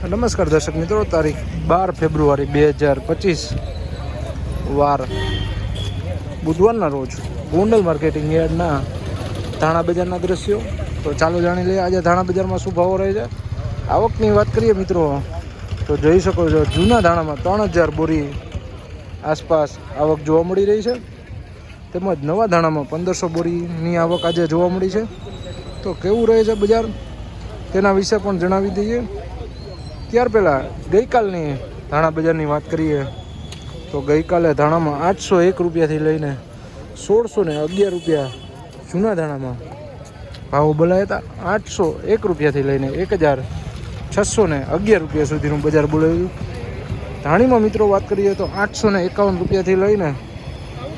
નમસ્કાર દર્શક મિત્રો, તારીખ બાર ફેબ્રુઆરી બે હજાર પચીસ વાર બુધવારના રોજ ગોંડલ માર્કેટિંગ યાર્ડના ધાણા બજારના દ્રશ્યો. તો ચાલો જાણી લઈએ આજે ધાણા બજારમાં શું ભાવો રહે છે. આવકની વાત કરીએ મિત્રો, તો જોઈ શકો છો જૂના ધાણામાં ત્રણ હજાર બોરી આસપાસ આવક જોવા મળી રહી છે. તેમજ નવા ધાણામાં પંદરસો બોરીની આવક આજે જોવા મળી છે. તો કેવું રહે છે બજાર? તેના વિશે પણ જણાવી દઈએ. ત્યાર પહેલાં ગઈકાલની ધાણા બજારની વાત કરીએ, તો ગઈકાલે ધાણામાં આઠસો એક રૂપિયાથી લઈને સોળસો ને અગિયાર રૂપિયા જૂના ધાણામાં ભાવ બોલાયા હતા. આઠસો એક રૂપિયાથી લઈને એક હજાર છસો ને અગિયાર રૂપિયા સુધીનું બજાર બોલાવ્યું ધાણીમાં મિત્રો વાત કરીએ તો આઠસો ને એકાવન રૂપિયાથી લઈને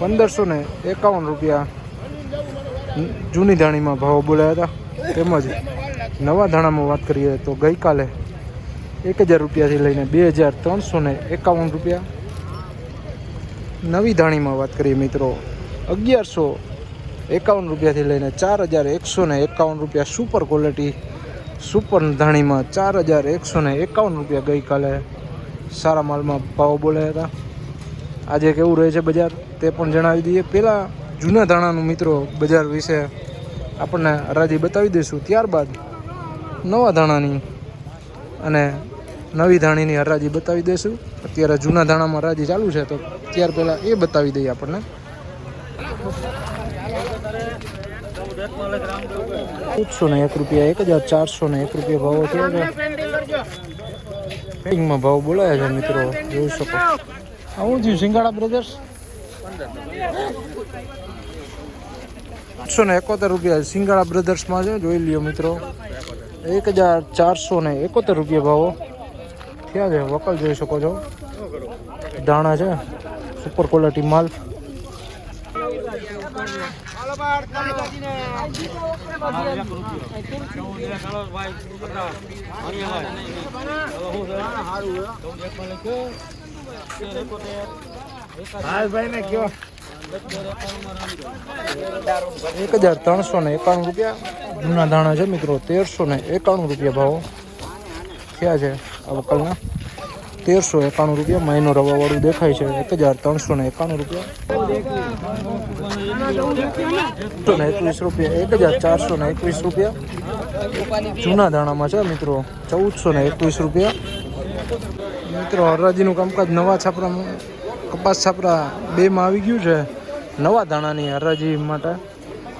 પંદરસો ને એકાવન રૂપિયા જૂની ધાણીમાં ભાવ બોલાયા હતા. તેમજ નવા ધાણામાં વાત કરીએ તો ગઈકાલે એક હજાર રૂપિયાથી લઈને બે હજાર ત્રણસો ને એકાવન રૂપિયા. નવી ધાણીમાં વાત કરીએ મિત્રો, અગિયારસો એકાવન રૂપિયાથી લઈને ચાર હજાર એકસો ને એકાવન રૂપિયા સુપર ક્વોલિટી સુપર ધાણીમાં ચાર હજાર એકસો ને એકાવન રૂપિયા ગઈકાલે સારા માલમાં ભાવ બોલાયા હતા. આજે કેવું રહે છે બજાર તે પણ જણાવી દઈએ. પહેલાં જૂના ધાણાનું મિત્રો બજાર વિશે આપણને હરાજી બતાવી દઈશું. ત્યારબાદ નવા ધાણાની અને નવી ધાણીની હરાજી બતાવી દઈશું અત્યારે જૂના ધાણામાં હરાજી ચાલુ છે, તો ત્યાર પહેલાં એ બતાવી દઈએ આપણને. ચૌદસો ને એક રૂપિયા, એક હજાર ચારસો ને એક રૂપિયા ભાવો થયા છે. ભાવ બોલાયા છે, મિત્રો. જોઈ શકો. આવું થયું સિંગાડા બ્રધર્સ આઠસો ને એકોતેર રૂપિયા સિંગાડા બ્રધર્સમાં છે, જોઈ લ્યો મિત્રો. એક હજાર ચારસો ને એકોતેર રૂપિયા ભાવો. થયા છે. વકલ જોઈ શકો છો. દાણા છે. સુપર ક્વોલિટી માલ. એક હજાર ત્રણસો ને એકાણું રૂપિયા. જૂના દાણા છે મિત્રો, તેરસો ને એકાણું રૂપિયા ભાવ થયા છે. આ વકલના તેરસો એકાણું રૂપિયા મહિનો રવાવાળું દેખાય છે, એક હજાર ત્રણસો ને એકાણું રૂપિયા. એકસો ને એકવીસ રૂપિયા, એક હજાર ચારસો ને એકવીસ રૂપિયા. જૂના દાણામાં છે મિત્રો, ચૌદસો ને એકવીસ રૂપિયા. મિત્રો, હરરાજીનું કામકાજ નવા છાપરામાં કપાસ છાપરા બેમાં આવી ગયું છે. નવા દાણાની હરરાજી માટે.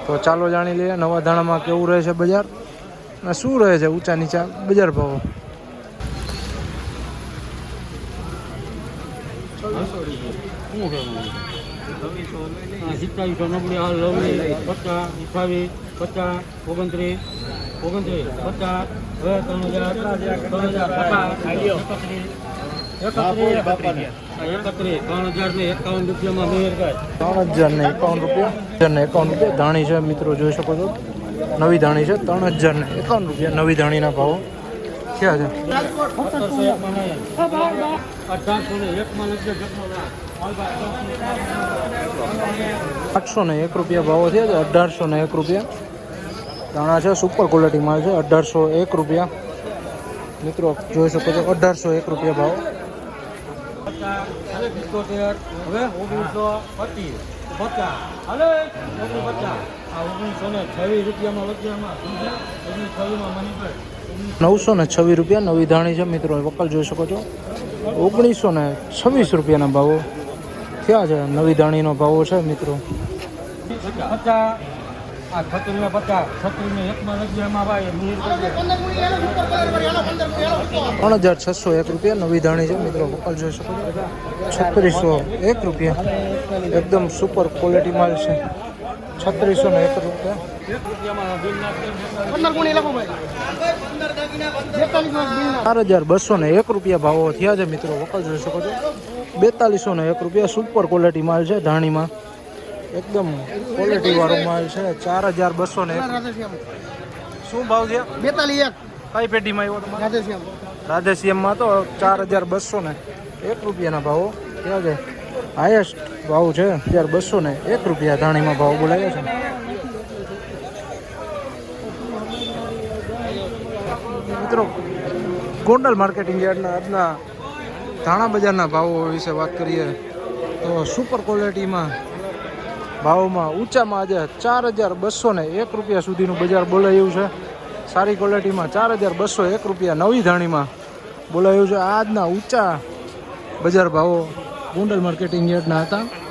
તો ચાલો જાણી લઈએ નવા દાણામાં કેવું રહે છે બજાર. અને શું રહે છે ઊંચા નીચા બજાર ભાવો? સિત્તાવીસો નબળી હાલ પચાસ ઓગણત્રીસ ઓગણત્રીસ પચાસ હવે ત્રણ હજાર ત્રણ હજાર એકત્રીસ ત્રણ હજાર એકાવન રૂપિયામાં ત્રણ હજાર એકાવન રૂપિયા હજાર ને રૂપિયા, ધાણી છે મિત્રો, જોઈ શકો છો. નવી ધાણી છે, ત્રણ હજાર ને એકાવન રૂપિયા, નવી ધાણીના ભાવો. ક્યાં છે? આઠસો ને એક રૂપિયા ભાવો થયા છે, અઢારસો ને એક રૂપિયા. દાણા છે સુપર ક્વોલિટી માલ છે, અઢારસો એક રૂપિયા. મિત્રો જોઈ શકો છો, અઢારસો એક રૂપિયા ભાવ. ઓગણીસો ને છવ્વીસ રૂપિયામાં વચ્ચેમાં. ઓગણીસ છવ્વીસમાં મની નવસો ને છવ્વીસ રૂપિયા, નવી ધાણી છે. મિત્રો વકલ જોઈ શકો છો. ઓગણીસો ને છવ્વીસ રૂપિયાના ભાવો. થયા છે? નવી ધાણીનો ભાવો છે, મિત્રો. ત્રણ હજાર છસો એક રૂપિયા, નવી ધાણી છે. મિત્રો, વકલ જોઈ શકો છો. છત્રીસો એક રૂપિયા. એકદમ સુપર ક્વોલિટી માલ છે. છત્રીસો ને એક રૂપિયા. ચાર હજાર બસો ને એક રૂપિયા ભાવો થયા છે મિત્રો વકલ જોઈ શકો છો. બેતાલીસો ને એક રૂપિયા સુપર ક્વોલિટી માલ છે ધાણીમાં. એકદમ ક્વોલિટી વાળો માલ છે. ચાર હજાર બસો ને શું ભાવ છે બેતાલીસ એક. કઈ પેઢીમાં આવ્યો રાધેશ્યામ રાધેશ્યામમાં તો ચાર હજાર બસો ને એક રૂપિયાના ભાવો થયા છે. હાઈએસ્ટ ભાવ છે અત્યારે બસો ને એક રૂપિયા ધાણીમાં ભાવ બોલાવ્યો છે. મિત્રો, ગોંડલ માર્કેટિંગ યાર્ડના આજના ધાણા બજારના ભાવો વિશે વાત કરીએ તો સુપર ક્વોલિટીમાં ભાવોમાં ઊંચામાં આજે ચાર હજાર બસો ને એક રૂપિયા સુધીનું બજાર બોલાયું છે. સારી ક્વોલિટીમાં ચાર હજાર બસો એક રૂપિયા નવી ધાણીમાં બોલાયું છે. આજના ઊંચા બજાર ભાવો ગોંડલ માર્કેટિંગ યાર્ડના હતા.